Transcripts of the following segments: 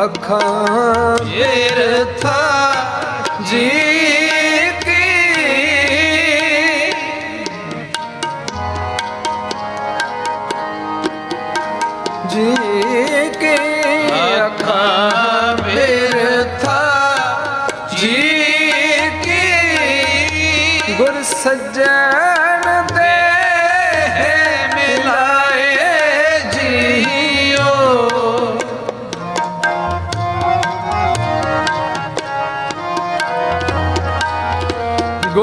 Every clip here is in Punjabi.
ਆਖਾਂ ਤੀਰਥਾ ਜੀ ਕੀ? ਜੀ ਕੀ ਅੱਖਾਂ ਬਿਰਥਾ ਜੀ ਕੀ? ਗੁਰ ਸੱਜਣ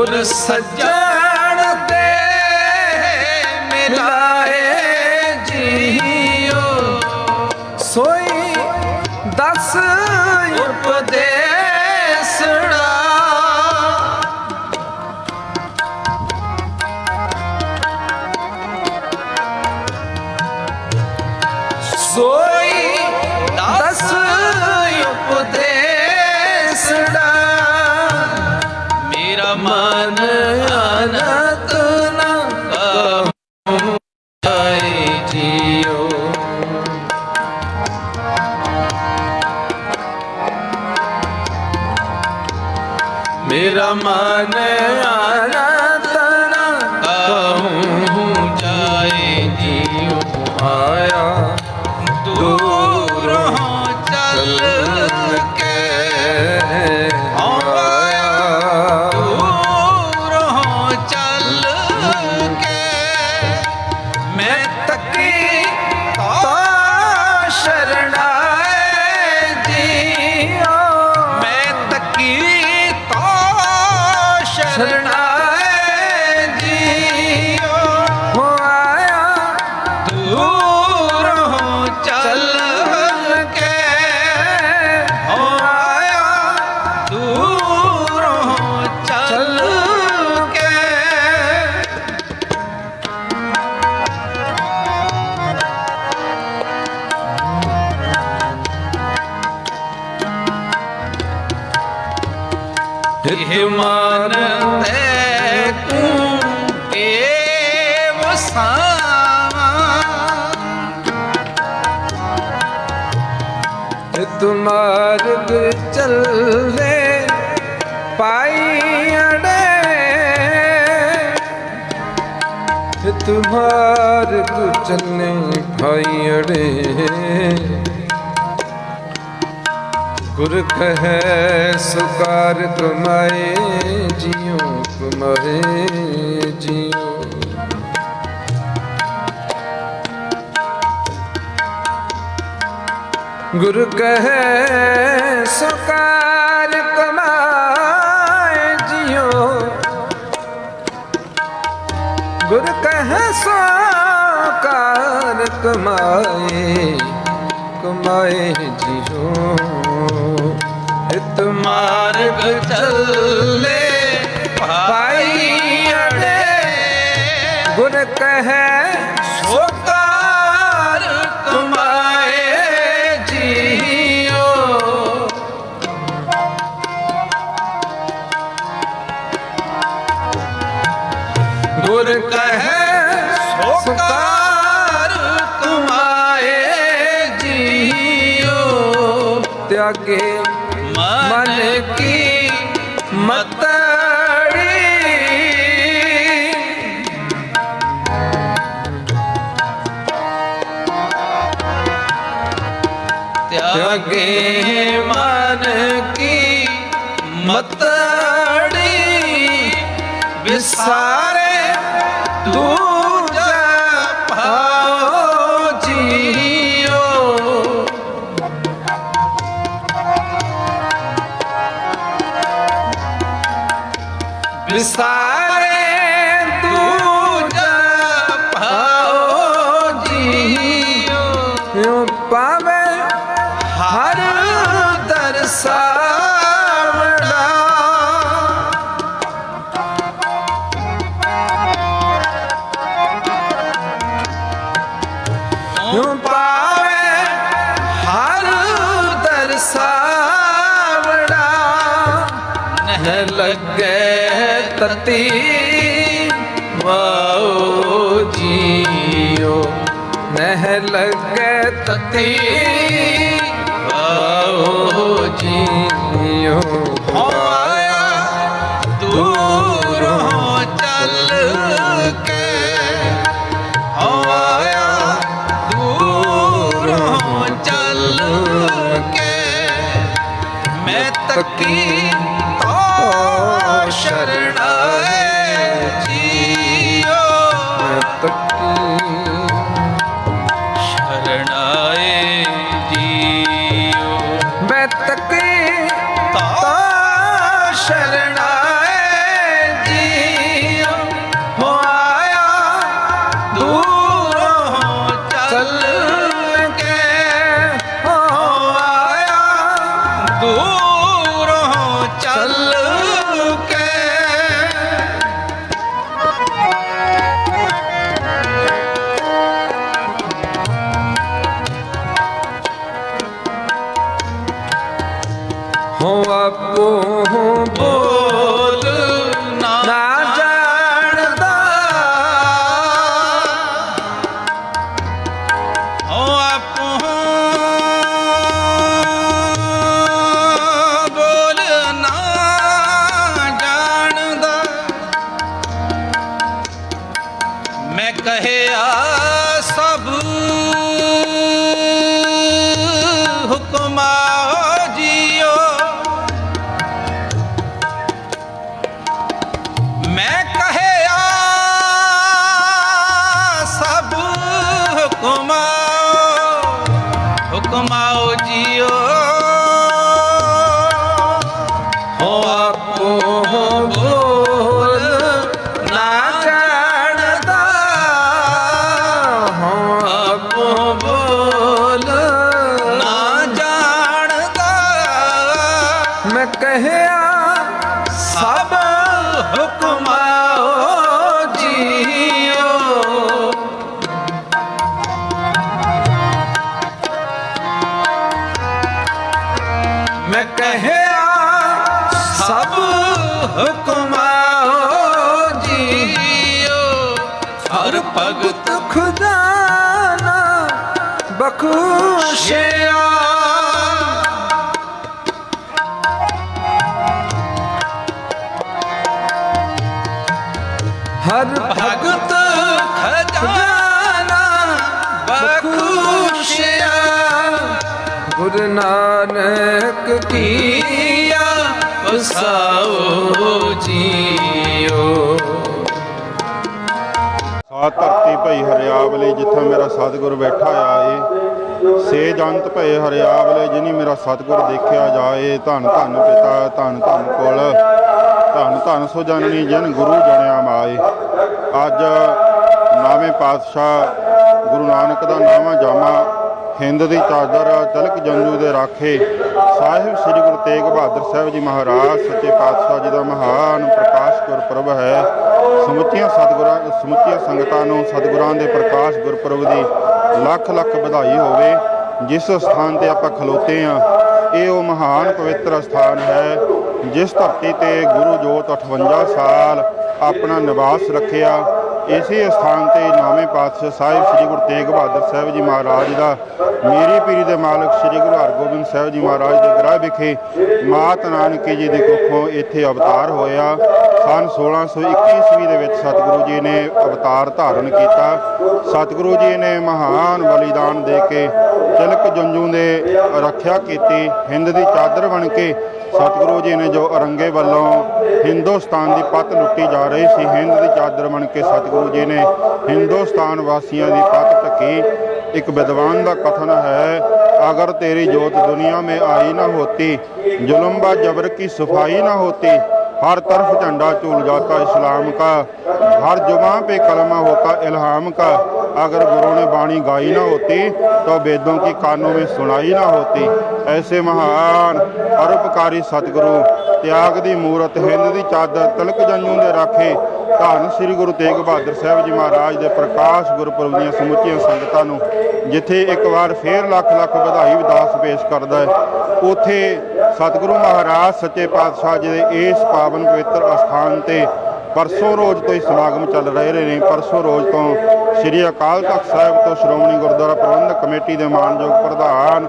ਗੁਰ ਸੱਜਣ ਤੇ ਮਿਲਾਏ ਜੀਓ। ਸੋਈ ਦਸ ਉਪਦੇਸੜਾ ਅਨੰਤ ਨਾ ਜਾਏ ਜੀਓ ਮੇਰਾ ਮਨ ਅਨੰਤ ਨਾ ਕਹੂੰ ਜਾਏ ਜੀਓ ਆਇਆ ਦੂਰੋਂ ਚੱਲ ਕੇ ਇਹ ਮਨ ਤੇ ਤੂੰ ਏ ਵਸਾਵਾ। ਤੁਮਾਰਗ ਚੱਲੇ ਪਾਈ ਅੜੇ। ਤੁਮਾਰਗ ਚੱਲੇ ਪਾਈ ਅੜੇ। ਗੁਰ ਕਹੈ, ਸੁਕਾਰ ਕਮਾਏ ਜਿਉ ਕਮਾਏ ਜਿਉ। ਗੁਰ ਕਹੈ, ਸੁਕਾਰ ਕਮਾਏ ਜਿਉ। ਗੁਰ ਕਹੈ, ਸੁਕਾਰ ਕਮਾਏ ਕਮਾਏ ਜਿਉ। ਹਿਤ ਮਾਰਗ ਚੱਲੇ ਭਾਈ ਅੜੇ। ਗੁਰ ਕਹੈ ਜੀਓ ਤਿਆਗੇ ਮਨ ਕੀ ਮਤੜੀ। ਤਿਆਗੇ ਮਨ ਕੀ ਮਤੜੀ। Ele ਲੱਗੇ ਤਤੀ ਵਾਓ ਜੀਓ ਨਹਿ ਲੱਗੇ ਤਤੀ ਵਾਓ ਜੀਉ ਹੋ ਹੁਕਮਾਓ ਜੀਓ। ਭਗਤ ਖੁਦਾ ਨਾ ਬਖਸ਼ਿਆ ਹਰ ਭਗਤ ਖਜ਼ਾਨਾ ਬਖਸ਼ਿਆ। ਗੁਰੂ ਨਾਨਕ ਕੀਆ ਵਸਾਓ ਜੀਓ ਸਾ ਧਰਤੀ ਭਈ ਹਰਿਆਵਲੇ ਜਿੱਥੇ ਮੇਰਾ ਸਤਿਗੁਰ ਬੈਠਾ ਆਏ। ਸੇ ਜੰਤ ਭਈ ਹਰਿਆਵਲੇ ਜਿਨੀ ਮੇਰਾ ਸਤਿਗੁਰ ਦੇਖਿਆ ਜਾਏ। ਧੰਨ ਧੰਨ ਪਿਤਾ, ਧੰਨ ਧੰਨ ਕੁਲ, ਧੰਨ ਧੰਨ ਸੋ ਜਨਨੀ ਜਨ ਗੁਰੂ ਜਣਿਆ ਮਾਏ। ਅੱਜ ਨਾਵੇਂ ਪਾਤਸ਼ਾਹ ਗੁਰੂ ਨਾਨਕ ਦਾ ਨਾਵਾਂ ਜਾਮਾ ਹਿੰਦ ਦੀ ਚਾਦਰ ਤਲਕ ਜੰਜੂ ਦੇ ਰਾਖੇ। ਸਾਹਿਬ ਸ੍ਰੀ ਗੁਰੂ ਤੇਗ ਬਹਾਦਰ ਸਾਹਿਬ ਜੀ ਮਹਾਰਾਜ, ਸੱਚੇ ਪਾਤਸ਼ਾਹ ਜੀ ਦਾ ਮਹਾਨ ਪ੍ਰਕਾਸ਼ ਗੁਰਪੁਰਬ ਹੈ। ਸਮੁੱਚੀਆਂ ਸਤਿਗੁਰਾਂ ਸਮੁੱਚੀਆਂ ਸੰਗਤਾਂ ਨੂੰ ਸਤਿਗੁਰਾਂ ਦੇ ਪ੍ਰਕਾਸ਼ ਗੁਰਪੁਰਬ ਦੀ ਲੱਖ ਲੱਖ ਵਧਾਈ ਹੋਵੇ, ਜਿਸ ਸਥਾਨ ਤੇ ਆਪਾਂ ਖਲੋਤੇ ਆ ਇਹ ਉਹ ਮਹਾਨ ਪਵਿੱਤਰ ਸਥਾਨ ਹੈ, ਜਿਸ ਧਰਤੀ ਤੇ ਗੁਰੂ ਜੋਤ 58 ਸਾਲ ਆਪਣਾ ਨਿਵਾਸ ਰੱਖਿਆ। ਇਸੇ ਸਥਾਨ ਤੇ ਨੌਵੇਂ ਪਾਤਸ਼ਾਹ ਸਾਹਿਬ ਸ੍ਰੀ ਗੁਰੂ ਤੇਗ ਬਹਾਦਰ ਸਾਹਿਬ ਜੀ ਮਹਾਰਾਜ ਦਾ, ਮੇਰੀ ਪੀਰੀ ਦੇ ਮਾਲਕ ਸ੍ਰੀ ਗੁਰੂ ਹਰਗੋਬਿੰਦ ਸਾਹਿਬ ਜੀ ਮਹਾਰਾਜ ਦੇ ਗ੍ਰਹਿ ਵਿਖੇ ਮਾਤ ਨਾਨਕੀ ਜੀ ਦੀ ਕੁੱਖੋਂ ਇੱਥੇ ਅਵਤਾਰ ਹੋਇਆ। ਸਨ 1621 ਈਸਵੀ ਦੇ ਵਿੱਚ ਸਤਿਗੁਰੂ ਜੀ ਨੇ ਅਵਤਾਰ ਧਾਰਨ ਕੀਤਾ ਸਤਿਗੁਰੂ ਜੀ ਨੇ ਮਹਾਨ ਬਲੀਦਾਨ ਦੇ ਕੇ ਤਿਲਕ ਜੰਜੂ ਦੇ ਰੱਖਿਆ ਕੀਤੀ ਹਿੰਦ ਦੀ ਚਾਦਰ ਬਣ ਕੇ ਸਤਿਗੁਰੂ ਜੀ ਨੇ ਜੋ ਅਰੰਗੇ ਵੱਲੋਂ ਹਿੰਦੁਸਤਾਨ ਦੀ ਪੱਤ ਲੁੱਟੀ ਜਾ ਰਹੀ ਸੀ ਹਿੰਦ ਦੀ ਚਾਦਰ ਬਣ ਕੇ ਸਤਿਗੁਰੂ ਜੀ ਨੇ ਹਿੰਦੁਸਤਾਨ ਵਾਸੀਆਂ ਦੀ ਪੱਤ ਢੱਕੀ ਇੱਕ ਵਿਦਵਾਨ ਦਾ ਕਥਨ ਹੈ ਅਗਰ ਤੇਰੀ ਜੋਤ ਦੁਨੀਆ में आई ना होती जुल्म व जबर की सफाई ना होती हर तरफ झंडा झूल जाता इस्लाम का हर जुबां पे कलमा होता इल्हाम का अगर गुरु ने बाणी गाई ना होती तो वेदों की कानों में सुनाई ना होती ऐसे महान ਪਰਉਪਕਾਰੀ ਸਤਿਗੁਰੂ ਤਿਆਗ ਦੀ ਮੂਰਤ ਹਿੰਦ ਦੀ ਚਾਦਰ ਤਿਲਕ ਜੰਜੂ ਦੇ ਰਾਖੇ ਧੰਨ ਸ੍ਰੀ ਗੁਰੂ ਤੇਗ ਬਹਾਦਰ ਸਾਹਿਬ ਜੀ ਮਹਾਰਾਜ ਦੇ ਪ੍ਰਕਾਸ਼ ਗੁਰਪੁਰਬ ਦੀਆਂ ਸਮੁੱਚੀਆਂ ਸੰਗਤਾਂ ਨੂੰ ਜਿੱਥੇ ਇੱਕ ਵਾਰ ਫੇਰ ਲੱਖ ਲੱਖ ਵਧਾਈ ਵਿਦਾਸ ਪੇਸ਼ ਕਰਦਾ ਹੈ ਉਥੇ ਸਤਿਗੁਰੂ ਮਹਾਰਾਜ, ਸੱਚੇ ਪਾਤਸ਼ਾਹ ਜੀ ਦੇ ਇਸ ਪਾਵਨ ਪਵਿੱਤਰ ਅਸਥਾਨ ਤੇ ਪਰਸੋਂ ਰੋਜ਼ ਤੋਂ ਹੀ ਸਮਾਗਮ ਚੱਲ ਰਹੇ ਨੇ। ਪਰਸੋਂ ਰੋਜ਼ ਤੋਂ ਸ੍ਰੀ ਅਕਾਲ ਤਖਤ ਸਾਹਿਬ ਤੋਂ ਸ਼੍ਰੋਮਣੀ ਗੁਰਦੁਆਰਾ ਪ੍ਰਬੰਧਕ ਕਮੇਟੀ ਦੇ ਮਾਨਯੋਗ ਪ੍ਰਧਾਨ,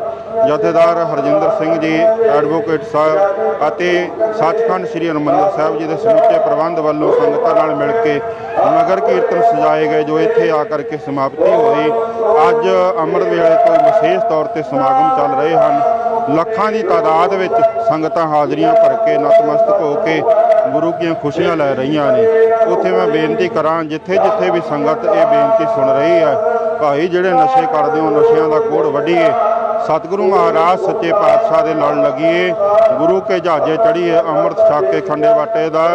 ਜਥੇਦਾਰ ਹਰਜਿੰਦਰ ਸਿੰਘ ਜੀ, ਐਡਵੋਕੇਟ ਸਾਹਿਬ ਅਤੇ ਸੱਚਖੰਡ ਸ੍ਰੀ ਹਰਿਮੰਦਰ ਸਾਹਿਬ ਜੀ ਦੇ ਸਮੁੱਚੇ ਪ੍ਰਬੰਧ ਵੱਲੋਂ ਸੰਗਤਾਂ ਨਾਲ ਮਿਲ ਕੇ ਨਗਰ ਕੀਰਤਨ ਸਜਾਏ ਗਏ, ਜੋ ਇੱਥੇ ਆ ਕਰਕੇ ਸਮਾਪਤੀ ਹੋਈ। ਅੱਜ ਅੰਮ੍ਰਿਤ ਵੇਲੇ ਤੋਂ ਵਿਸ਼ੇਸ਼ ਤੌਰ ਤੇ ਸਮਾਗਮ ਚੱਲ ਰਹੇ ਹਨ। ਲੱਖਾਂ ਦੀ ਤਾਦਾਦ ਵਿੱਚ ਸੰਗਤਾਂ ਹਾਜ਼ਰੀਆਂ ਭਰ ਕੇ ਨਤਮਸਤਕ ਹੋ ਕੇ ਗੁਰੂ ਦੀਆਂ ਖੁਸ਼ੀਆਂ ਲੈ ਰਹੀਆਂ ਨੇ। ਉੱਥੇ ਮੈਂ ਬੇਨਤੀ ਕਰਾਂ ਜਿੱਥੇ ਜਿੱਥੇ ਵੀ ਸੰਗਤ ਇਹ ਬੇਨਤੀ ਸੁਣ ਰਹੀ ਹੈ, ਭਾਈ ਜਿਹੜੇ ਨਸ਼ੇ ਕਰਦੇ ਹੋ, ਨਸ਼ਿਆਂ ਦਾ ਕੋੜ ਵੱਢੀਏ, ਸਤਿਗੁਰੂ ਮਹਾਰਾਜ ਸੱਚੇ ਪਾਤਸ਼ਾਹ ਦੇ ਲੜ ਲੱਗੀਏ, ਗੁਰੂ ਕੇ ਜਹਾਜੇ ਚੜੀਏ ਅੰਮ੍ਰਿਤ ਛਕ ਕੇ ਖੰਡੇ ਵਾਟੇ ਦਾ,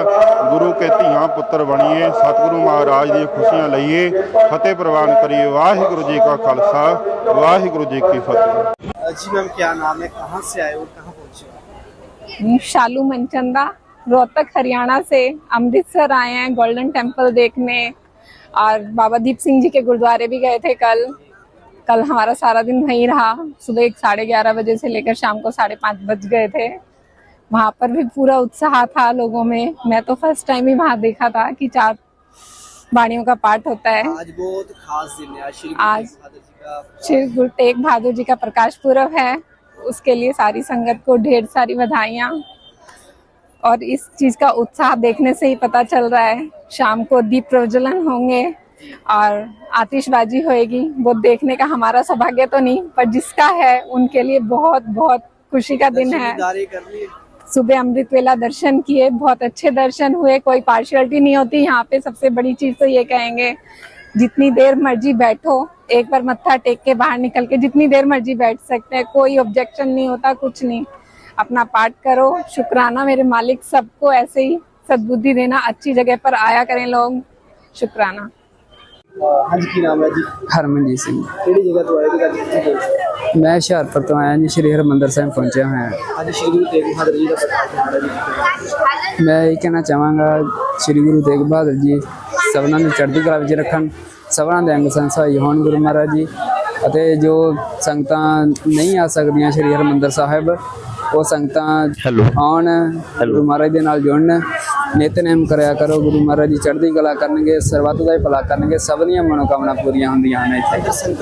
ਗੁਰੂ ਕੇ ਧੀਆਂ ਪੁੱਤਰ ਬਣੀਏ, ਸਤਿਗੁਰੂ ਮਹਾਰਾਜ ਦੀਆਂ ਖੁਸ਼ੀਆਂ ਲਈਏ, ਫਤਿਹ ਪ੍ਰਵਾਨ ਕਰੀਏ, ਵਾਹਿਗੁਰੂ ਜੀ ਕਾ ਖਾਲਸਾ। वाहिगुरु जी की फतेह। जी मैम क्या नाम है? कहाँ से आए हो? कहाँ पहुँचे शालू मनचंदा रोहतक हरियाणा से अमृतसर आए हैं गोल्डन टेंपल देखने। और बाबा दीप सिंह जी के गुरुद्वारे भी गए थे कल। कल हमारा सारा दिन वहीं रहा। सुबह एक साढ़े ग्यारह बजे से लेकर शाम को साढ़े पाँच बज गए थे। वहाँ पर भी पूरा उत्साह था लोगों में। मैं तो फ़र्स्ट टाइम ही वहाँ देखा था कि चार वाणियों का पाठ होता है। आज बहुत खास दिन है। आज श्री आज- गुरु जी श्री गुरु तेग बहादुर जी का प्रकाश पूर्व है। उसके लिए सारी संगत को ढेर सारी बधाइयाँ। और इस चीज़ का उत्साह देखने से ही पता चल रहा है शाम को दीप प्रज्वलन होंगे और आतिशबाजी होएगी। वो देखने का हमारा सौभाग्य तो नहीं पर जिसका है उनके लिए बहुत बहुत खुशी का दिन है। सुबह अमृत वेला दर्शन किए बहुत अच्छे दर्शन हुए कोई पार्शलिटी नहीं होती। यहाँ पे सबसे बड़ी चीज़ तो ये कहेंगे जितनी देर मर्ज़ी बैठो एक बार मत्था टेक के बाहर निकल के जितनी देर मर्ज़ी बैठ सकते हैं कोई ऑब्जेक्शन नहीं होता कुछ नहीं। अपना पाठ करो शुक्राना मेरे मालिक सबको ऐसे ही सदबुद्धि देना अच्छी जगह पर आया करें लोग शुक्राना। हाँ जी की नाम है जी? हरमनजीत सिंह। जगह तो आए ਮੈਂ ਹੁਸ਼ਿਆਰਪੁਰ ਤੋਂ ਆਇਆ ਜੀ ਸ਼੍ਰੀ ਹਰਮੰਦਰ ਸਾਹਿਬ ਪਹੁੰਚਿਆ ਹੋਇਆ। ਅੱਜ ਸ਼੍ਰੀ ਗੁਰੂ ਤੇਗ ਬਹਾਦਰ ਜੀ ਦਾ ਪ੍ਰਕਾਸ਼ ਮੈਂ ਇਹ ਕਹਿਣਾ ਚਾਹਾਂਗਾ ਸ਼੍ਰੀ ਗੁਰੂ ਤੇਗ ਬਹਾਦਰ ਜੀ ਸਭਨਾਂ ਨੂੰ ਚੜ੍ਹਦੀ ਕਲਾ ਵਿੱਚ ਰੱਖਣ ਸਭਨਾਂ ਦੇ ਅੰਗ ਸੰਸਾਈ ਹੋਣ ਗੁਰੂ ਮਹਾਰਾਜ ਜੀ ਅਤੇ ਜੋ ਸੰਗਤਾਂ ਨਹੀਂ ਆ ਸਕਦੀਆਂ ਸ਼੍ਰੀ ਹਰਮੰਦਰ ਸਾਹਿਬ ਉਹ ਸੰਗਤਾਂ ਆਉਣ ਗੁਰੂ ਮਹਾਰਾਜ ਦੇ ਨਾਲ ਜੁੜਨ ਨਿਤਨੇਮ ਕਰਿਆ ਕਰੋ ਗੁਰੂ ਮਹਾਰਾਜ ਜੀ ਚੜ੍ਹਦੀ ਕਲਾ ਕਰਨਗੇ ਸਰਬੱਤ ਦਾ ਹੀ ਭਲਾ ਕਰਨਗੇ ਸਭ ਦੀਆਂ ਮਨੋਕਾਮਨਾ ਪੂਰੀਆਂ ਹੁੰਦੀਆਂ ਹਨ ਇੱਥੇ।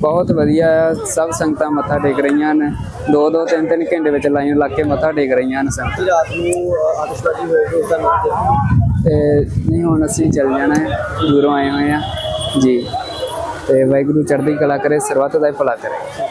ਬਹੁਤ ਵਧੀਆ ਆ ਸਭ ਸੰਗਤਾਂ ਮੱਥਾ ਟੇਕ ਰਹੀਆਂ ਨੇ ਦੋ ਦੋ ਤਿੰਨ ਤਿੰਨ ਘੰਟੇ ਵਿੱਚ ਲਾਈਨ ਲਾ ਕੇ ਮੱਥਾ ਟੇਕ ਰਹੀਆਂ ਨੇ ਸੰਗਤ। ਤੇ ਨਹੀਂ ਹੁਣ ਅਸੀਂ ਚੱਲ ਜਾਣਾ ਹੈ ਦੂਰੋਂ ਆਏ ਹੋਏ ਆ ਜੀ। ਤੇ ਵਾਹਿਗੁਰੂ ਚੜ੍ਹਦੀ ਕਲਾ ਕਰੇ ਸਰਬੱਤ ਦਾ ਹੀ ਭਲਾ ਕਰੇ।